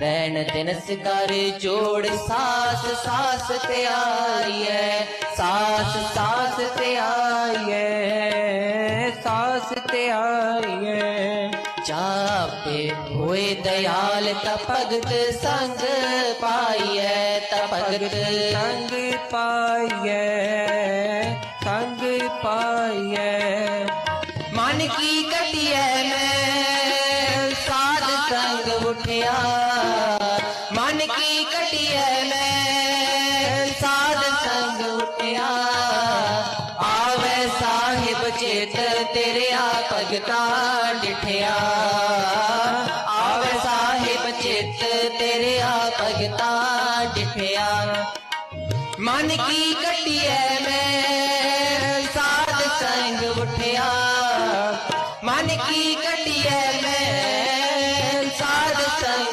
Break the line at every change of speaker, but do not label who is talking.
ਰਹਿਣ ਤਿਨਸ ਕਰ ਜੋੜ ਸਾਸ ਸਾਸ ਤੇ ਆਈਐ। ਸਾਸ ਸਾਸ ਤੇ ਆਈਐ ਸਾਸ ਤੇ ਆਈਐ। ਜਾਪੇ ਹੋਏ ਦਇਆਲ ਤਾ ਭਗਤ ਸੰਗ ਪਾਈਐ ਤਾ ਭਗਤ ਸੰਗ ਪਾਈਐ ਸੰਗ ਪਾਈਐ। ਮਨ ਕੀ ਕਟਿਐ ਮੈਂ? ਸਾਧ ਸੰਗ ਉਠਿਆ। कटिए में। साध संग उठिया, आवे साहिब चेत तेरे भगता डिठिया। आवे साहिब चेत तेरे भगता डिठिया। मन की कटिए में, साध संग उठिया। मन की कटिए में, साध संग